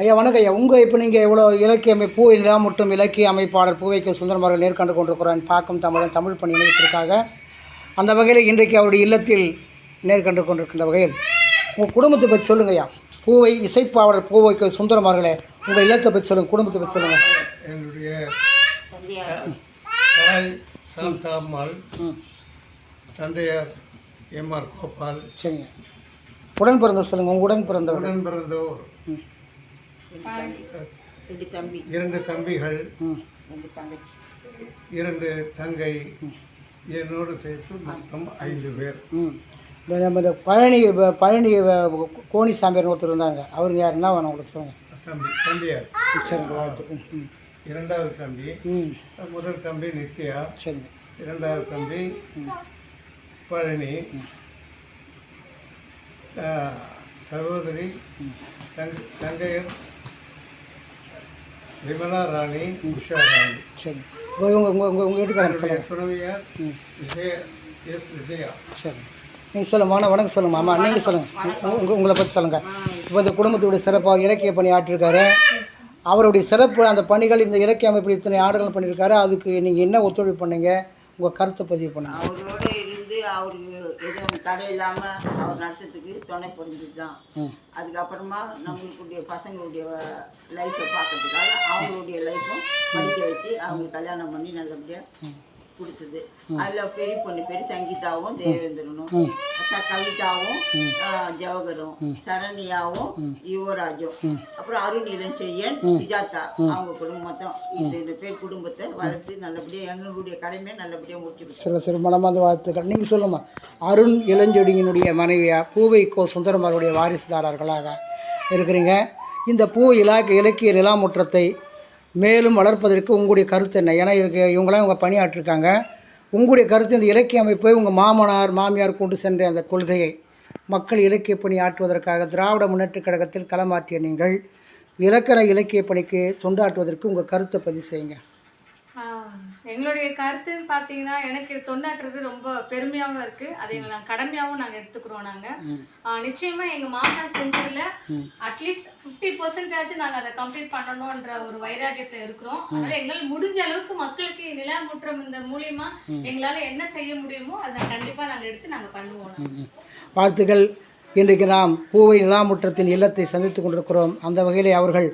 ஐயா வணக்கம் ஐயா. உங்கள் இப்போ நீங்கள் எவ்வளோ இலக்கிய அமைப்பு இல்லா மற்றும் இலக்கிய அமைப்பாளர் பூவைக்கு சுந்தரமார்கள் நேர்கண்டு கொண்டிருக்கிறான் பாக்கம் தமிழன் தமிழ் பணி இணையத்திற்காக அந்த வகையில் இன்றைக்கு அவருடைய இல்லத்தில் நேர்கண்டு கொண்டிருக்கின்ற வகையில் உங்கள் குடும்பத்தை பற்றி சொல்லுங்க ஐயா. பூவை இசைப்பாளர் பூவைக்கு சுந்தரமார்களே உங்கள் இல்லத்தை பற்றி சொல்லுங்கள் குடும்பத்தை பற்றி சொல்லுங்கள் என்னுடைய சாந்தாம்மாள் தந்தையார் எம்ஆர் கோபால். சரிங்க. உடன் பிறந்தவர் சொல்லுங்கள் உங்கள் உடன் பிறந்தவர். உடன் பிறந்தோர் ம். ரெண்டு தம்பி. இரண்டு தம்பிகள். ரெண்டு தங்கச்சி. இரண்டு தங்கை. என்னோடு சேர்த்து மொத்தம் ஐந்து பேர். நம்ம இந்த பழனி பழனி வ- கோணி சாமியார் ஒருத்தர் இருந்தாங்க அவருக்கு யார்? என்ன வேணும் உங்களுக்கு சொல்லுங்கள் தம்பி தம்பியார். சரிங்க வாழ்த்து. இரண்டாவது தம்பி. முதல் தம்பி நித்யா. சரிங்க. இரண்டாவது தம்பி பழனி. சகோதரி தங் தங்கையர் விமலா ராணி உஷா ராணி. சரி. உங்கள் உங்கள் உங்கள் உங்கள் உங்கள் வீட்டுக்காரங்க சொல்லுங்கள் துணைவியார் ம். விஜய எஸ் விஜயா. சரி. நீங்கள் சொல்லுங்கள் மாமா வணக்கம் சொல்லுங்கள் மாமா. நீங்கள் சொல்லுங்கள் உங்கள் உங்களை பற்றி சொல்லுங்கள் இப்போ இந்த குடும்பத்துடைய சிறப்பு அவர் இலக்கிய பணி ஆற்றிருக்காரு. அவருடைய சிறப்பு அந்த பணிகள் இந்த இலக்கிய அமைப்பில் இத்தனை ஆடுகள் பண்ணியிருக்காரு. அதுக்கு நீங்கள் என்ன ஒத்துழைப்பு பண்ணீங்க? உங்கள் கருத்தை பதிவு பண்ணுங்க. அவரோட இருந்து அவருக்கு எதுவும் தடை இல்லாமல் அவர் நடத்துறதுக்கு துணை புரிஞ்சது தான் அதுக்கப்புறமா நம்மளுடைய பசங்களுடைய லைஃப்பை பார்க்கறதுக்காக அவங்களுடைய லைஃப்பும் படிக்க வச்சு அவங்க கல்யாணம் பண்ணி நல்லபடியாக கொடுத்தது. அதில் பெரிய பொண்ணு பேர் சங்கீதாவும் தேவேந்திரனும். கவிதாவும் ஜவஹரும் சரண்யாவும் யுவராஜும் அப்புறம் அருண் இளஞ்செழியன் சுஜாதா அவங்க குடும்பம் மொத்தம். இந்த பேர் குடும்பத்தை வளர்த்து நல்லபடியாக எங்களுடைய கடமையை நல்லபடியாக முடிச்சு சில சிறு மனமார்ந்த வாழ்த்துக்கள். நீங்கள் சொல்லுமா அருண் இளஞ்செடியினுடைய மனைவியா பூவை கோ சுந்தரமாருடைய வாரிசுதாரர்களாக இருக்கிறீங்க. இந்த பூ இலாக்க இலக்கிய நிலாமுற்றத்தை மேலும் வளர்ப்பதற்கு உங்களுடைய கருத்து என்ன? ஏன்னா இதுக்கு இவங்களாம் இவங்க பணியாற்றிருக்காங்க. உங்களுடைய கருத்து இந்த இலக்கிய அமைப்பை உங்கள் மாமனார் மாமியார் கொண்டு சென்ற அந்த கொள்கையை மக்கள் இலக்கிய பணி ஆற்றுவதற்காக திராவிட முன்னேற்றக் கழகத்தில் களமாற்றிய நீங்கள் இலக்கண இலக்கிய பணிக்கு தொண்டாற்றுவதற்கு உங்கள் கருத்தை பதிவு செய்யுங்க. எங்களுடைய கருத்துன்னு பார்த்தீங்கன்னா எனக்கு தொண்டாற்றுறது ரொம்ப பெருமையாகவும் இருக்கு. அதை நாங்கள் கடமையாகவும் நாங்கள் எடுத்துக்கிறோம் நாங்கள் நிச்சயமா எங்க மாமனார் செஞ்சதுல அட்லீஸ்ட் ஃபிஃப்டி பர்சன்டேஜ் நாங்கள் அதை கம்ப்ளீட் பண்ணணும்ன்ற ஒரு வைராகியத்தில் இருக்கிறோம். அதனால எங்களால் முடிஞ்ச அளவுக்கு மக்களுக்கு நிலாமுற்றம் இந்த மூலியமா எங்களால என்ன செய்ய முடியுமோ அதை கண்டிப்பா நாங்க எடுத்து நாங்க பண்ணுவோம். வாழ்த்துக்கள். இன்றைக்கு நாம் பூவை நிலாமுற்றத்தின் இல்லத்தை சந்தித்து கொண்டிருக்கிறோம். அந்த வகையிலே அவர்கள்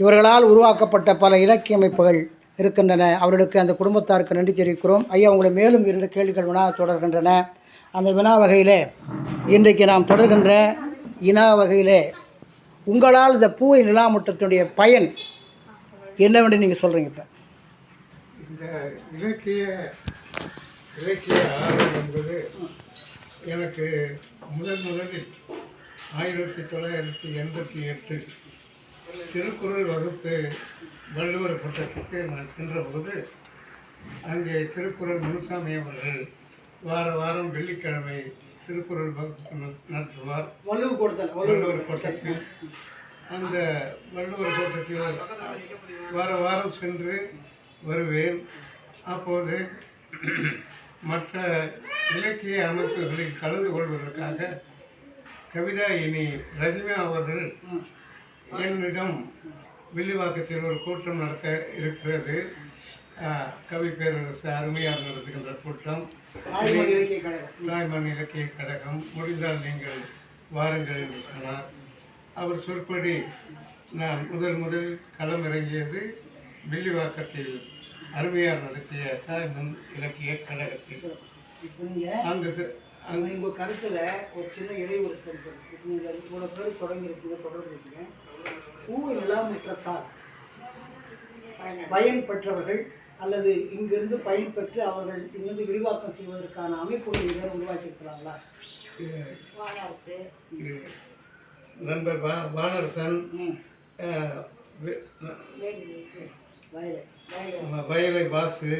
இவர்களால் உருவாக்கப்பட்ட பல இலக்கிய அமைப்புகள் இருக்கின்றன. அவர்களுக்கு அந்த குடும்பத்தாருக்கு நன்றி தெரிவிக்கிறோம். ஐயா உங்களை மேலும் இரண்டு கேள்விகள் வினா தொடர்கின்றன. அந்த வினா வகையிலே இன்றைக்கு நாம் தொடர்கின்ற இனா வகையிலே உங்களால் இந்த பூவை நிலாமுற்றத்தினுடைய பயன் என்னவென்று நீங்கள் சொல்கிறீங்க இப்போ. இந்த இலக்கிய இலக்கிய ஆர்வம் என்பது எனக்கு முதன் முதலில் ஆயிரத்தி தொள்ளாயிரத்தி எண்பத்தி எட்டு திருக்குறள் வகுப்பு வள்ளுவர் கூட்டத்துக்கு நான் சென்றபோது அங்கே திருக்குறள் முனுசாமி அவர்கள் வார வாரம் வெள்ளிக்கிழமை திருக்குறள் வகுப்பு நடத்துவார். வள்ளுவர் கோட்டத்தில் அந்த வள்ளுவர் கோட்டத்தில் வார வாரம் சென்று வருவேன். அப்போது மற்ற இலக்கிய அமைப்புகளில் கலந்து கொள்வதற்காக கவிதா இனி ரஜினா அவர்கள் என்னிடம் வில்லிவாக்கத்தில் ஒரு கூட்டம் நடக்க இருக்கிறது. கவி பேரரசு அருமையார் நடத்துகின்ற கூட்டம். தாய்மண் இலக்கிய கழகம். முடிந்தால் நீங்கள் வாருங்கள் என்று சொன்னார். அவர் சொற்படி நான் முதல் முதல் களம் இறங்கியது வில்லிவாக்கத்தில் அருமையார் நடத்திய தாய்மண் இலக்கிய கழகத்தில். அங்கு அங்கு உங்கள் கருத்தில் ஒரு சின்ன இடைவெளி இப்போ நீங்கள் இவ்வளோ பேர் தொடங்கியிருக்கீங்க தொடர்ந்து இருக்கீங்க. பூவை நிலாமுற்றத்தால் பயன் பெற்றவர்கள் அல்லது இங்கிருந்து பயன் பெற்று அவர்கள் இங்கிருந்து விரிவாக்கம் செய்வதற்கான அமைப்புகள் வேறு உருவாக்கியிருக்கிறாங்களா நண்பர் வா வானரசன் வயலை. வாசு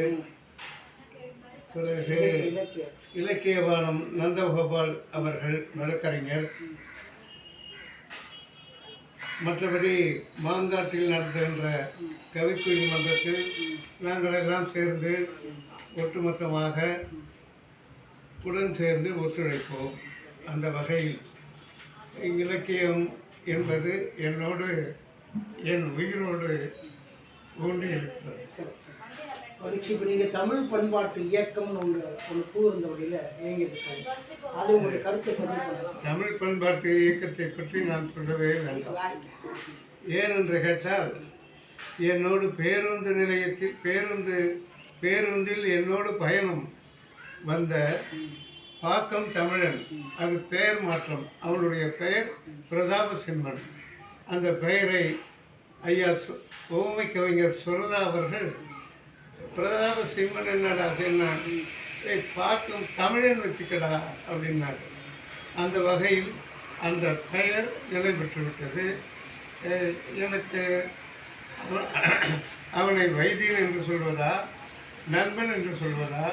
பிறகு இலக்கிய இலக்கியவானம் நந்தகோபால் அவர்கள் வழக்கறிஞர். மற்றபடி மாங்காட்டில் நடத்துகின்ற கவிக்குயில் மன்றத்தில் நாங்கள் எல்லாம் சேர்ந்து ஒட்டுமொத்தமாக உடன் சேர்ந்து ஒத்துழைப்போம். அந்த வகையில் இலக்கியம் என்பது என்னோடு என் உயிரோடு ஊன்றி இருக்கிறது சரி இப்போ நீங்கள் தமிழ் பண்பாட்டு இயக்கம்னு ஒன்று ஒன்று இருந்த வழியில் இயங்கியிருக்காங்க அது உங்களுடைய கருத்தை பதிவு பண்ணலாம். தமிழ் பண்பாட்டு இயக்கத்தை பற்றி நான் சொல்லவே வேண்டாம். ஏனென்று கேட்டால் என்னோடு பேருந்து நிலையத்தில் பேருந்து பேருந்தில் என்னோடு பயணம் வந்த பாக்கம் தமிழன் அது பெயர் மாற்றம். அவனுடைய பெயர் பிரதாப சிம்மன். அந்த பெயரை ஐயா சு ஓமை கவிஞர் சுரதா அவர்கள் பிரதாப சிம்மன் என்னடா என்ன ஏய் பார்க்கும் தமிழன் வச்சுக்கடா அப்படின்னாரு. அந்த வகையில் அந்த பெயர் நிலை பெற்றுவிட்டது. எனக்கு அவனை வைத்தியன் என்று சொல்வதா நண்பன் என்று சொல்வதா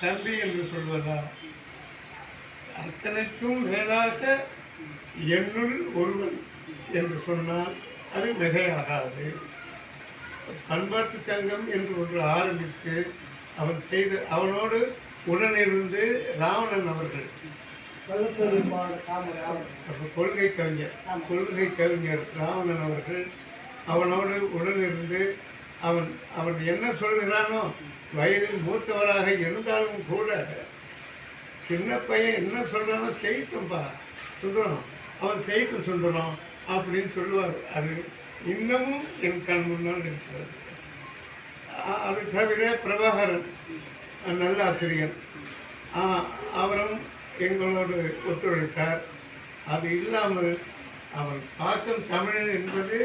தம்பி என்று சொல்வதா? அத்தனைக்கும் மேலாக என்னுள் ஒருவன் என்று சொன்னால் அது மிகையாகாது. பண்பாட்டு சங்கம் என்று ஒன்று ஆரம்பித்து அவன் செய்த அவனோடு உடனிருந்து ராவணன் அவர்கள். கொள்கை கவிஞர் கொள்கை கவிஞர் ராவணன் அவர்கள் அவனோடு உடனிருந்து அவன் அவன் என்ன சொல்கிறானோ வயதில் மூத்தவராக இருந்தாலும் கூட சின்ன பையன் என்ன சொல்கிறானோ செய்யட்டும்பா. சுந்தரம் அவன் செய்யட்டும் சுந்தரம் அப்படின்னு சொல்லுவார். அது இன்னமும் என் கண் முன்னால் இருக்கிறது அது தவிர பிரபாகரன் நல்ல ஆசிரியர் ஆ, அவரும் எங்களோடு ஒத்துழைத்தார். அது இல்லாமல் அவன் பாக்கம் தமிழன் என்பது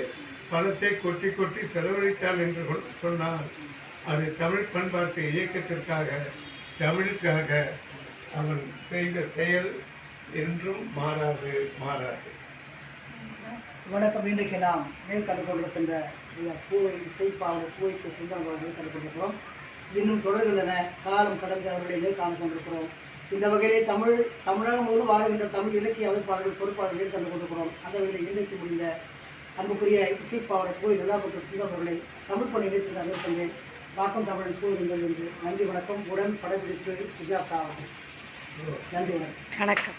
பணத்தை கொட்டி கொட்டி செலவழித்தான் என்று சொன்னால் அது தமிழ் பண்பாட்டு இயக்கத்திற்காக தமிழுக்காக அவன் செய்த செயல் என்றும் மாறாது மாறாது. வணக்கம். இன்றைக்கு நாம் மேல் கண்டு கொண்டிருக்கின்ற பூவை இசைப்பாளர் பூவைக்கு சொந்தமாக கண்டு கொண்டிருக்கிறோம் இன்னும் தொடர்கின்றன காலம் கடந்து அவர்களை நேர் காண கொண்டிருக்கிறோம். இந்த வகையிலே தமிழ் தமிழகம் முழுவதும் வாழ்கின்ற தமிழ் இலக்கிய அமைப்பாளர்கள் பொறுப்பாளர்கள் கண்டு கொண்டிருக்கிறோம். அந்த வகையில் இன்றைக்கு முடிந்த அன்புக்குரிய இசைப்பாளர் கோயில் நிலாபுத்த சுந்தரம் அவர்களை தமிழ் பணி நிலையத்தில் அறிவிக்கின்றேன் வாக்கம் தமிழ் கூறுங்கள் என்று. நன்றி வணக்கம். உடன் படப்பிடிப்பு சுஜாதா அவர்கள். நன்றி வணக்கம். வணக்கம்.